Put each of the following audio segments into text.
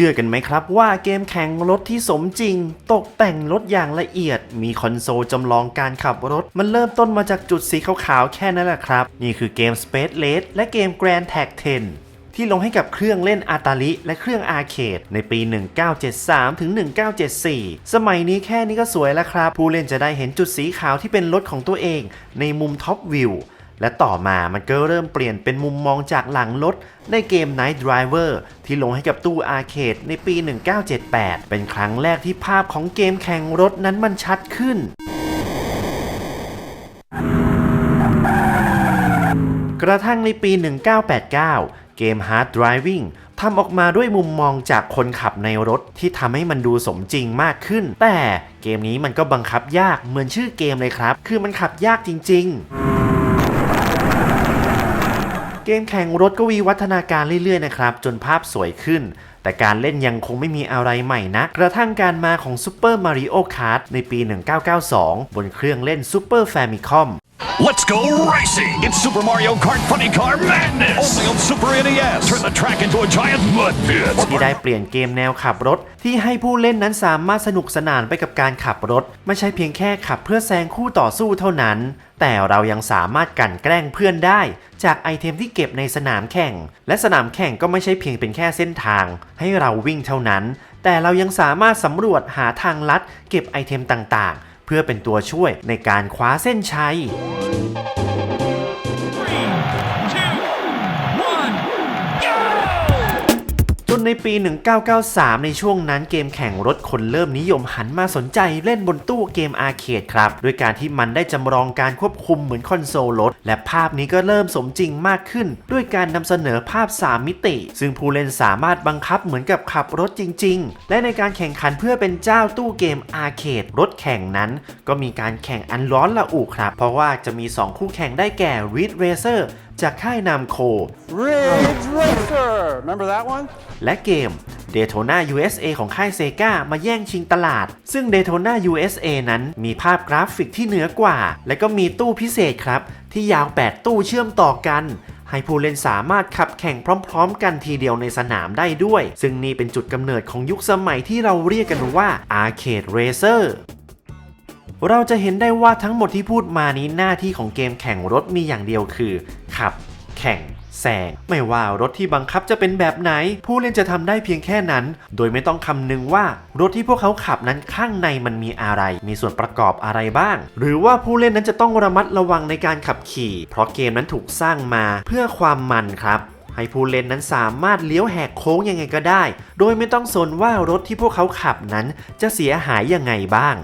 ชื่อกันไหมครับว่าเกมแข่งรถที่สมจริง ตกแต่งรถอย่างละเอียด มีคอนโซลจำลองการขับรถ มันเริ่มต้นมาจากจุดสีขาวๆแค่นั้นแหละครับ นี่คือเกม Space Race และเกม Grand Tag 10ที่ลงให้กับเครื่องเล่นอาตาลิและเครื่องอาร์เคดในปี 1973 ถึง 1974 สมัยนี้แค่นี้ก็สวยแล้วครับ ผู้เล่นจะได้เห็นจุดสีขาวที่เป็นรถของตัวเอง ในมุมท็อปวิว และต่อมามันก็เริ่มเปลี่ยนเป็นมุมมองจากหลังรถในเกม Night Driver ที่ลงให้กับตู้อาร์เคดในปี 1978 เป็นครั้งแรกที่ภาพของเกมแข่งรถนั้นมันชัดขึ้นกระทั่งในปี 1989 เกม Hard Driving ทำออกมาด้วยมุมมองจากคนขับในรถที่ทำให้มันดูสมจริงมากขึ้น แต่เกมนี้มันก็บังคับยากเหมือนชื่อเกมเลยครับ คือมันขับยากจริง ๆ เกมแข่งรถก็วีวัฒนาการเรื่อยๆนะครับจนภาพสวยขึ้น แต่การเล่นยังคงไม่มีอะไรใหม่นะ กระทั่งการมาของ Super Mario Kart ในปี 1992 บนเครื่องเล่น Super Famicom Let's go racing! It's Super Mario Kart Funny Car Madness! Only on Super NES! Turn the track into a giant mud pit! ที่ได้เปลี่ยนเกมแนวขับรถ ที่ให้ผู้เล่นนั้นสามารถสนุกสนานไปกับการขับรถ ไม่ใช่เพียงแค่ขับเพื่อแซงคู่ต่อสู้เท่านั้น แต่เรายังสามารถกันแกล้งเพื่อนได้ จากไอเทมที่เก็บในสนามแข่ง และสนามแข่งก็ไม่ใช่เพียงเป็นแค่เส้นทาง ให้เราวิ่งเท่านั้น แต่เรายังสามารถสำรวจหาทางลัด เก็บไอเทมต่างๆ เพื่อเป็นตัวช่วยในการคว้าเส้นชัย ปี 1993 ในช่วงนั้นเกมแข่งรถคนเริ่มนิยมหันมาสนใจเล่นบนตู้เกมอาร์เคดครับด้วยการที่มันได้จำลองการควบคุมเหมือนคอนโซลรถ และภาพนี้ก็เริ่มสมจริงมากขึ้น ด้วยการนำเสนอภาพ 3 มิติ ซึ่งผู้เล่นสามารถบังคับเหมือนกับขับรถจริง ๆ และในการแข่งขันเพื่อเป็นเจ้าตู้เกมอาร์เคดรถแข่งนั้น ก็มีการแข่งอันร้อนระอุครับ เพราะว่าจะมี 2 คู่แข่งได้แก่ Ridge Racer จากค่ายนามโค Ridge Racer. Remember that one? และเกม Daytona USA ของค่ายเซกามาแย่งชิงตลาด ซึ่ง Daytona USA นั้นมีภาพกราฟิกที่เหนือกว่า และก็มีตู้พิเศษครับ ที่ยาว 8 ตู้เชื่อมต่อกัน ให้ผู้เล่นสามารถขับแข่งพร้อม ๆ กันทีเดียวในสนามได้ด้วย ซึ่งนี่เป็นจุดกำเนิดของยุคสมัยที่เราเรียกกันว่า Arcade Racer เราจะเห็นได้ว่าทั้งหมดที่พูดมานี้หน้าที่ของเกมแข่งรถมีอย่างเดียวคือ ขับ แข่งแซงไม่ว่ารถที่บังคับจะเป็นแบบไหน ผู้เล่นจะทำได้เพียงแค่นั้น โดยไม่ต้องคำนึงว่ารถที่พวกเขาขับนั้นข้างในมันมีอะไร มีส่วนประกอบอะไรบ้าง หรือว่าผู้เล่นนั้นจะต้องระมัดระวังในการขับขี่ เพราะเกมนั้นถูกสร้างมาเพื่อความมันครับให้ผู้เล่นนั้นสามารถเลี้ยวแหกโค้งยังไงก็ได้ โดยไม่ต้องสนว่ารถที่พวกเขาขับนั้นจะเสียหายยังไงบ้าง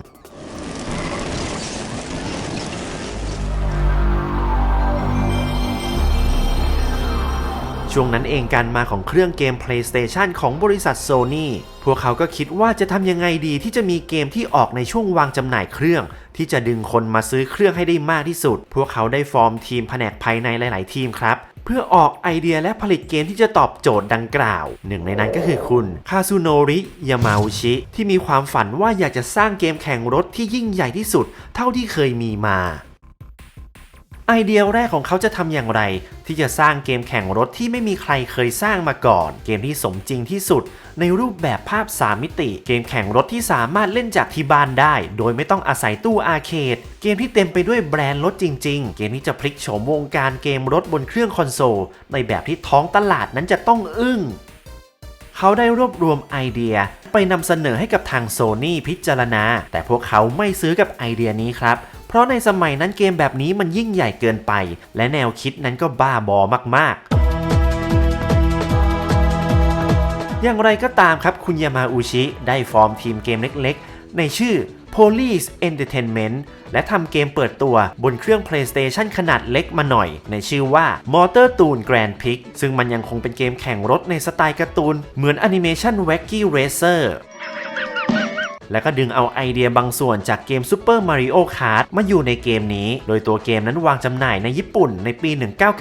ช่วงนั้นเองการมาของเครื่องเกม PlayStation ของบริษัท Sony พวกเขาก็คิดว่าจะทำยังไงดีที่จะมีเกมที่ออกในช่วงวางจำหน่ายเครื่อง ที่จะดึงคนมาซื้อเครื่องให้ได้มากที่สุด พวกเขาได้ฟอร์มทีมแผนกภายในหลาย ๆ ทีมครับเพื่อออกไอเดียและผลิตเกมที่จะตอบโจทย์ดังกล่าว หนึ่งในนั้นก็คือคุณคาซูโนริยามาอุชิ ที่มีความฝันว่าอยากจะสร้างเกมแข่งรถที่ยิ่งใหญ่ที่สุด เท่าที่เคยมีมา ไอเดียแรกของเขาจะทำอย่างไร ที่จะสร้างเกมแข่งรถที่ไม่มีใครเคยสร้างมาก่อน เกมที่สมจริงที่สุด ในรูปแบบภาพ 3 มิติ เกมแข่งรถที่สามารถเล่นจากที่บ้านได้ โดยไม่ต้องอาศัยตู้อาร์เคดเกมที่เต็มไปด้วยแบรนด์รถจริง ๆ เกมที่จะพลิกโฉมวงการเกมรถบนเครื่องคอนโซลในแบบที่ท้องตลาดนั้นจะต้องอึ้งเขาได้รวบรวมไอเดีย ไปนำเสนอให้กับทางโซ n y พิจารณา แต่พวกเขาไม่ซื้อกับไอเดียนี้ครับ ราะในสมัยนั้นเกมแบบนี้มันยิ่งใหญ่เกินไป และแนวคิดนั้นก็บ้าบอมากๆอย่างไรก็ตามครับคุณยามาอุชิ ได้ฟอร์มทีมเกมเล็กๆ ในชื่อ Police Entertainment และทำเกมเปิดตัวบนเครื่อง PlayStation ขนาดเล็กมาหน่อย ในชื่อว่า Motor Toon Grand Prix ซึ่งมันยังคงเป็นเกมแข่งรถในสไตล์การ์ตูน เหมือนแอนิเมชัน Wacky Racer และก็ดึงเอาไอเดียบางส่วนจากเกม Super Mario Kart มาอยู่ในเกมนี้ โดยตัวเกมนั้นวางจำหน่ายในญี่ปุ่นในปี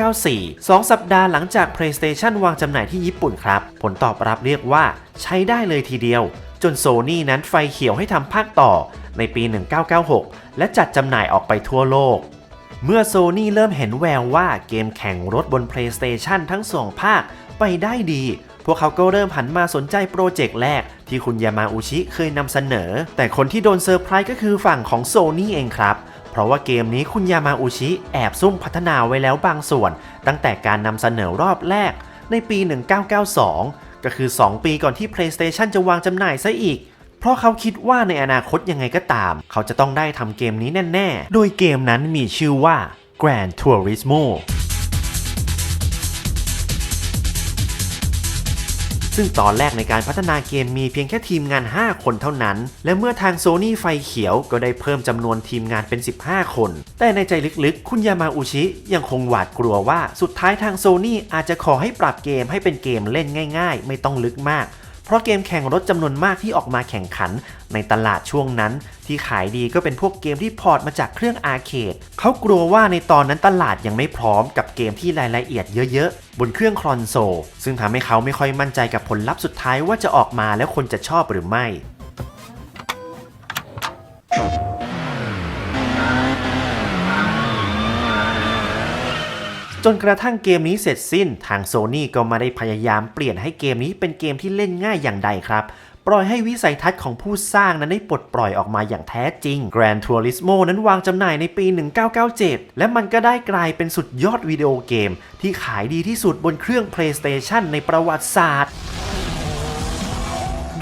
1994 2 สัปดาห์หลังจาก PlayStation วางจำหน่ายที่ญี่ปุ่นครับ ผลตอบรับเรียกว่าใช้ได้เลยทีเดียว จนโซนี่นั้นไฟเขียวให้ทำภาคต่อในปี 1996 และจัดจำหน่ายออกไปทั่วโลก เมื่อโซนี่เริ่มเห็นแววว่าเกมแข่งรถบน PlayStation ทั้งสองภาคไปได้ดี พวกเขาก็เริ่มหันมาสนใจโปรเจกต์แรกที่คุณยามาอุชิเคยนำเสนอ แต่คนที่โดนเซอร์ไพรส์ก็คือฝั่งของโซนี่เองครับเพราะว่าเกมนี้คุณยามาอุชิแอบซุ่มพัฒนาไว้แล้วบางส่วน ตั้งแต่การนำเสนอรอบแรกในปี 1992 ก็คือ 2 ปีก่อนที่ PlayStation จะวางจำหน่ายซะอีก เพราะเขาคิดว่าในอนาคตยังไงก็ตาม เขาจะต้องได้ทำเกมนี้แน่ ๆ โดยเกมนั้นมีชื่อว่า Grand Turismo ซึ่งตอนแรกในการพัฒนาเกมมีเพียงแค่ทีมงาน 5 คนเท่านั้น และเมื่อทางโซนี่ไฟเขียวก็ได้เพิ่มจำนวนทีมงานเป็น 15 คน แต่ในใจลึกๆ คุณยามาอุชิยังคงหวาดกลัวว่าสุดท้ายทางโซนี่อาจจะขอให้ปรับเกมให้เป็นเกมเล่นง่าย ๆ ไม่ต้องลึกมาก เพราะเกมแข่งรถจำนวนมากที่ออกมาแข่งขัน ในตลาดช่วงนั้น ที่ขายดีก็เป็นพวกเกมที่พอร์ตมาจากเครื่องอาร์เคดเขากลัวว่าในตอนนั้นตลาดยังไม่พร้อมกับเกมที่รายละเอียดเยอะๆ บนเครื่องคอนโซลซึ่งทำให้เขาไม่ค่อยมั่นใจกับผลลัพธ์สุดท้ายว่าจะออกมาแล้วคนจะชอบหรือไม่ จนกระทั่งเกมนี้เสร็จสิ้น ทางโซนี่ก็มาได้พยายามเปลี่ยนให้เกมนี้เป็นเกมที่เล่นง่ายอย่างใดครับ ปล่อยให้วิสัยทัศน์ของผู้สร้างนั้นได้ปลดปล่อยออกมาอย่างแท้จริง Gran Turismo นั้นวางจำหน่ายในปี 1997 และมันก็ได้กลายเป็นสุดยอดวิดีโอเกม ที่ขายดีที่สุดบนเครื่อง PlayStation ในประวัติศาสตร์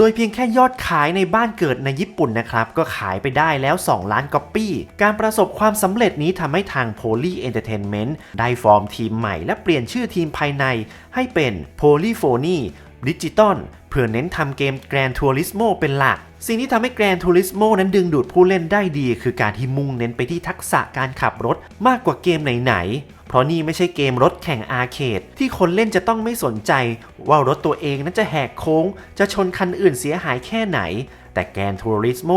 โดยเพียงแค่ยอดขายในบ้านเกิดในญี่ปุ่นนะครับ ก็ขายไปได้แล้ว 2 ล้านก๊อปปี้ การประสบความสำเร็จนี้ทำให้ทาง Poly Entertainment ได้ฟอร์มทีมใหม่ และเปลี่ยนชื่อทีมภายในให้เป็น Polyphony Digital เพื่อเน้นทำเกม Gran Turismo เป็นหลัก สิ่งที่ทำให้ Gran Turismo นั้นดึงดูดผู้เล่นได้ดี คือการที่มุ่งเน้นไปที่ทักษะการขับรถมากกว่าเกมไหนๆ เพราะนี่ไม่ใช่เกมรถแข่งอาร์เคดที่คนเล่นจะต้องไม่สนใจ ว่ารถตัวเองนั้นจะแหกโค้ง จะชนคันอื่นเสียหายแค่ไหน แต่แกนทัวริสโม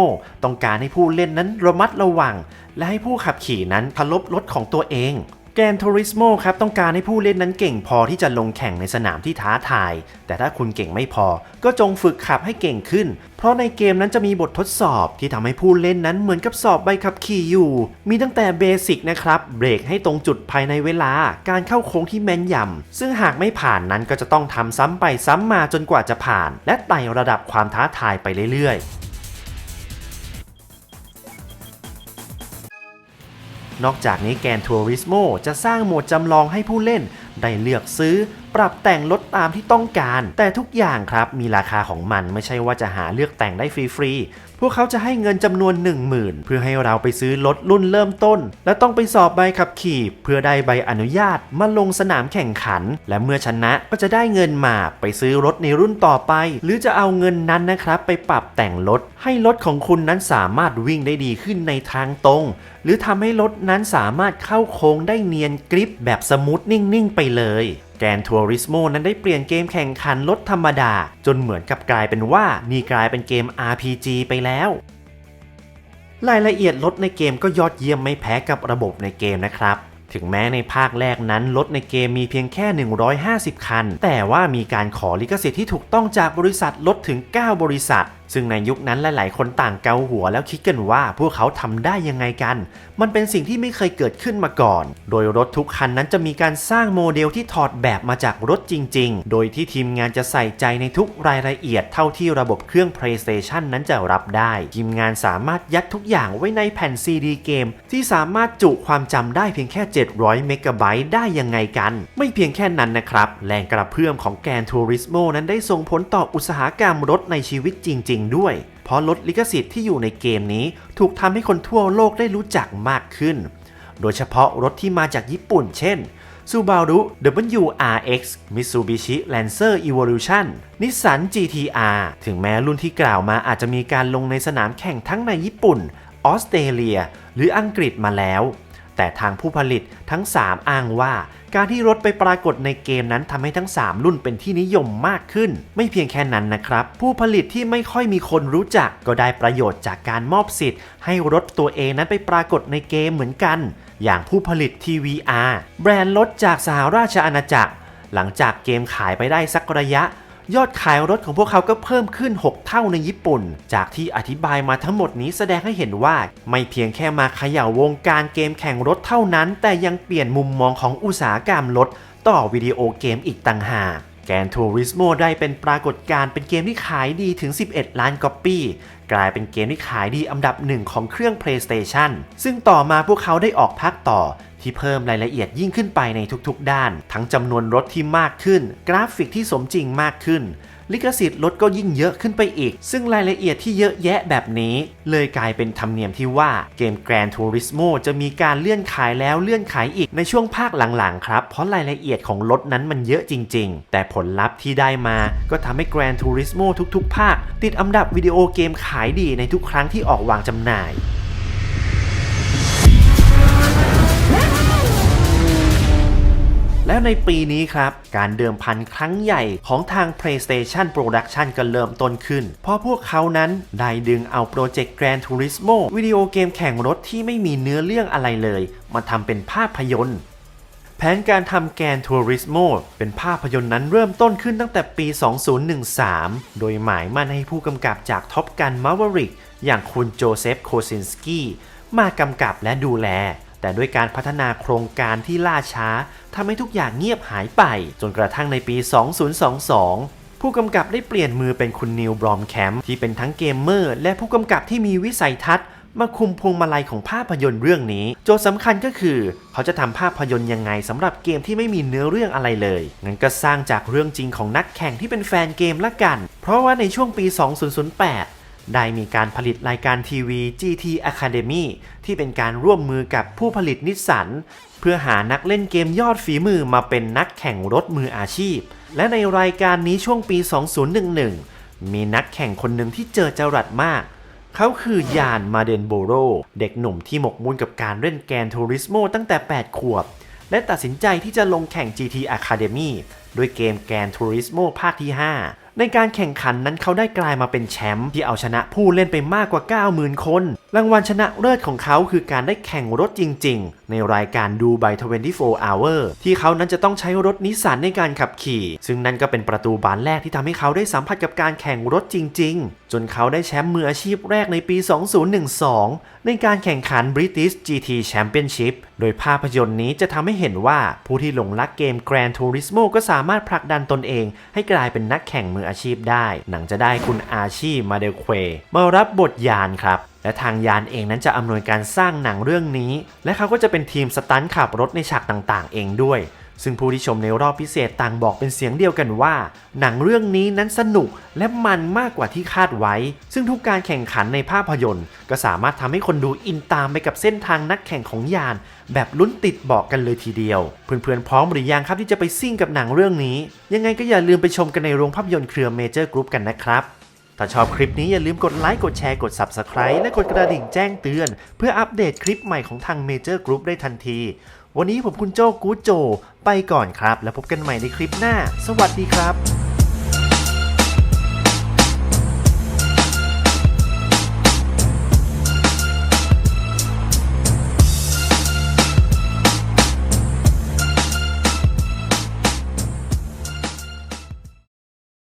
ต้องการให้ผู้เล่นนั้นระมัดระวัง และให้ผู้ขับขี่นั้นเคารพรถของตัวเอง แกนทัวริสโมครับต้องการให้ผู้เล่นนั้นเก่งพอที่จะลงแข่งในสนามที่ท้าทาย แต่ถ้าคุณเก่งไม่พอ ก็จงฝึกขับให้เก่งขึ้น เพราะในเกมนั้นจะมีบททดสอบที่ทำให้ผู้เล่นนั้นเหมือนกับสอบใบขับขี่อยู่ มีตั้งแต่เบสิกนะครับ เบรกให้ตรงจุดภายในเวลา การเข้าโค้งที่แม่นยำซึ่งหากไม่ผ่านนั้นก็จะต้องทำซ้ำไปซ้ำมาจนกว่าจะผ่าน และไต่ระดับความท้าทายไปเรื่อยๆ นอกจากนี้แกนทัวริสโมจะสร้างโหมดจำลองให้ผู้เล่น ได้เลือกซื้อ ปรับแต่งรถตามที่ต้องการ แต่ทุกอย่างครับมีราคาของมันไม่ใช่ว่าจะหาเลือกแต่งได้ฟรีๆ พวกเขาจะให้เงินจำนวน 10,000 เพื่อให้เราไปซื้อรถรุ่นเริ่มต้น และต้องไปสอบใบขับขี่ เพื่อได้ใบอนุญาตมาลงสนามแข่งขัน และเมื่อชนะก็จะได้เงินมาไปซื้อรถในรุ่นต่อไป หรือจะเอาเงินนั้นนะครับ ไปปรับแต่งรถให้รถของคุณนั้นสามารถวิ่งได้ดีขึ้นในทางตรง หรือทำให้รถนั้นสามารถเข้าโค้งได้เนียนกริปแบบสมูทนิ่งๆไปเลย แกนทัวริสโมนั้นได้เปลี่ยนเกมแข่งขันรถธรรมดา จนเหมือนกับกลายเป็นว่านี่กลายเป็นเกม RPG ไปแล้ว รายละเอียดรถในเกมก็ยอดเยี่ยมไม่แพ้กับระบบในเกมนะครับถึงแม้ในภาคแรกนั้นรถในเกมมีเพียงแค่ 150 คัน แต่ว่ามีการขอลิขสิทธิ์ที่ถูกต้องจากบริษัทรถถึง 9 บริษัทซึ่งในยุคนั้นหลาย ๆ คนต่างเกาหัวแล้วคิดกันว่าพวกเขาทำได้ยังไงกัน มันเป็นสิ่งที่ไม่เคยเกิดขึ้นมาก่อน โดยรถทุกคันนั้นจะมีการสร้างโมเดลที่ถอดแบบมาจากรถจริง ๆ โดยที่ทีมงานจะใส่ใจในทุกรายละเอียดเท่าที่ระบบเครื่อง PlayStation นั้นจะรับได้ ทีมงานสามารถยัดทุกอย่างไว้ในแผ่น CD เกม ที่สามารถจุความจำได้เพียงแค่ 700 เมกะไบต์ได้ยังไงกัน ไม่เพียงแค่นั้นนะครับ แรงกระเพื่อมของแกนทัวริสโมนั้นได้ส่งผลต่ออุตสาหกรรมรถในชีวิตจริงๆ ด้วย เพราะรถลิขสิทธิ์ที่อยู่ในเกมนี้ถูกทำให้คนทั่วโลกได้รู้จักมากขึ้น โดยเฉพาะรถที่มาจากญี่ปุ่น เช่น Subaru WRX Mitsubishi Lancer Evolution Nissan GTR ถึงแม้รุ่นที่กล่าวมาอาจจะมีการลงในสนามแข่งทั้งในญี่ปุ่น ออสเตรเลีย หรืออังกฤษมาแล้ว แต่ทางผู้ผลิตทั้ง 3 อ้างว่า การที่รถไปปรากฏในเกมนั้นทำให้ทั้ง 3 รุ่นเป็นที่นิยมมากขึ้น ไม่เพียงแค่นั้นนะครับ ผู้ผลิตที่ไม่ค่อยมีคนรู้จัก ก็ได้ประโยชน์จากการมอบสิทธิ์ ให้รถตัวเองนั้นไปปรากฏในเกมเหมือนกัน อย่างผู้ผลิต TVR แบรนด์รถจากสหราชอาณาจักร หลังจากเกมขายไปได้สักระยะ ยอดขายรถของพวกเขาก็เพิ่มขึ้น 6 เท่าในญี่ปุ่น จากที่อธิบายมาทั้งหมดนี้แสดงให้เห็นว่าไม่เพียงแค่มาขย่าวงการเกมแข่งรถเท่านั้น แต่ยังเปลี่ยนมุมมองของอุตสาหกรรมรถต่อวิดีโอเกมอีกต่างหากแกนทูริสโมได้เป็นปรากฏการณ์เป็นเกมที่ขายดีถึง 11 ล้านก๊อปปี้ กลายเป็นเกมที่ขายดีอันดับหนึ่งของเครื่อง PlayStation ซึ่งต่อมาพวกเขาได้ออกภาคต่อ ที่เพิ่มรายละเอียดยิ่งขึ้นไปในทุกๆ ด้าน ทั้งจำนวนรถที่มากขึ้น กราฟิกที่สมจริงมากขึ้น ลิขสิทธิ์รถก็ยิ่งเยอะขึ้นไปอีก ซึ่งรายละเอียดที่เยอะแยะแบบนี้ เลยกลายเป็นธรรมเนียมที่ว่าเกม Gran Turismo จะมีการเลื่อนขายแล้วเลื่อนขายอีกในช่วงภาคหลังๆครับ เพราะรายละเอียดของรถนั้นมันเยอะจริง ๆ แต่ผลลัพธ์ที่ได้มาก็ทำให้ Gran Turismo ทุกๆ ภาค ติดอันดับวิดีโอเกมขายดีในทุกครั้งที่ออกวางจำหน่าย แล้วในปีนี้ครับ การเดิมพันครั้งใหญ่ของทาง PlayStation Production ก็เริ่มต้นขึ้น เพราะพวกเขานั้นได้ดึงเอาโปรเจกต์ Gran Turismo วิดีโอเกมแข่งรถที่ไม่มีเนื้อเรื่องอะไรเลย มาทำเป็นภาพยนตร์แผนการทำแกนทัวริสโมเป็นภาพยนตร์นั้นเริ่มต้นขึ้นตั้งแต่ปี 2013 โดยหมายมั่นให้ผู้กำกับจากท็อปกันมาวริกอย่างคุณโจเซฟโคซินสกี้มากำกับและดูแล แต่ด้วยการพัฒนาโครงการที่ล่าช้าทำให้ทุกอย่างเงียบหายไป จนกระทั่งในปี 2022ผู้กำกับได้เปลี่ยนมือเป็นคุณนิวบรอมแคมป์ที่เป็นทั้งเกมเมอร์ และผู้กำกับที่มีวิสัยทัศน์ มาคุมพวงมาลัยของภาพยนตร์เรื่องนี้ โจทย์สำคัญก็คือ เขาจะทำภาพยนตร์ยังไงสำหรับเกมที่ไม่มีเนื้อเรื่องอะไรเลยงั้นก็สร้างจากเรื่องจริงของนักแข่งที่เป็นแฟนเกมละกัน เพราะว่าในช่วงปี 2008 ได้มีการผลิตรายการทีวี GT Academy ที่เป็นการร่วมมือกับผู้ผลิตนิสสันเพื่อหานักเล่นเกมยอดฝีมือมาเป็นนักแข่งรถมืออาชีพ และในรายการนี้ช่วงปี 2011 มีนักแข่งคนหนึ่งที่เจอจรัสมาก เขาคือยานมาเดนโบโร เด็กหนุ่มที่หมกมุ่นกับการเล่นแกนทูริสโมตั้งแต่ 8 ขวบ และตัดสินใจที่จะลงแข่ง GT Academy ด้วยเกมแกนทูริสโมภาคที่ 5 ในการแข่งขันนั้นเขาได้กลายมาเป็นแชมป์ที่เอาชนะผู้เล่นไปมากกว่า 90,000 คน รางวัลชนะเลิศของเขาคือการได้แข่งรถจริง ๆ ในรายการดูไบ24 Hour ที่เขานั้นจะต้องใช้รถนิสสันในการขับขี่ ซึ่งนั่นก็เป็นประตูบานแรกที่ทำให้เขาได้สัมผัสกับการแข่งรถจริง ๆ จนเขาได้แชมป์มืออาชีพแรกในปี 2012 ในการแข่งขัน British GT Championship โดยภาพยนตร์นี้จะทำให้เห็นว่าผู้ที่หลงรักเกม Gran Turismo ก็สามารถผลักดันตนเอง ให้กลายเป็นนักแข่งมืออาชีพได้ หนังจะได้คุณอาชีมาเดลเควมารับบทยานครับและทางยานเองนั้นจะอำนวยการสร้างหนังเรื่องนี้ และเขาก็จะเป็นทีมสตันขับรถในฉากต่างๆ เองด้วย ซึ่งผู้ที่ชมในรอบพิเศษต่างบอกเป็นเสียงเดียวกันว่า หนังเรื่องนี้นั้นสนุกและมันมากกว่าที่คาดไว้ ซึ่งทุกการแข่งขันในภาพยนตร์ ก็สามารถทำให้คนดูอินตามไปกับเส้นทางนักแข่งของยาน แบบลุ้นติดบอกกันเลยทีเดียว เพื่อนๆพร้อมหรือยังครับที่จะไปซิ่งกับหนังเรื่องนี้ ยังไงก็อย่าลืมไปชมกันในโรงภาพยนตร์เครือเมเจอร์กรุ๊ปกันนะครับถ้าชอบคลิปนี้อย่าลืมกดไลค์กดแชร์กด Subscribe และกดกระดิ่งแจ้งเตือน เพื่ออัปเดตคลิปใหม่ของทาง Major Group ได้ทันที วันนี้ผมคุณโจกู๊ดโจ ไปก่อนครับ แล้วพบกันใหม่ในคลิปหน้า สวัสดีครับ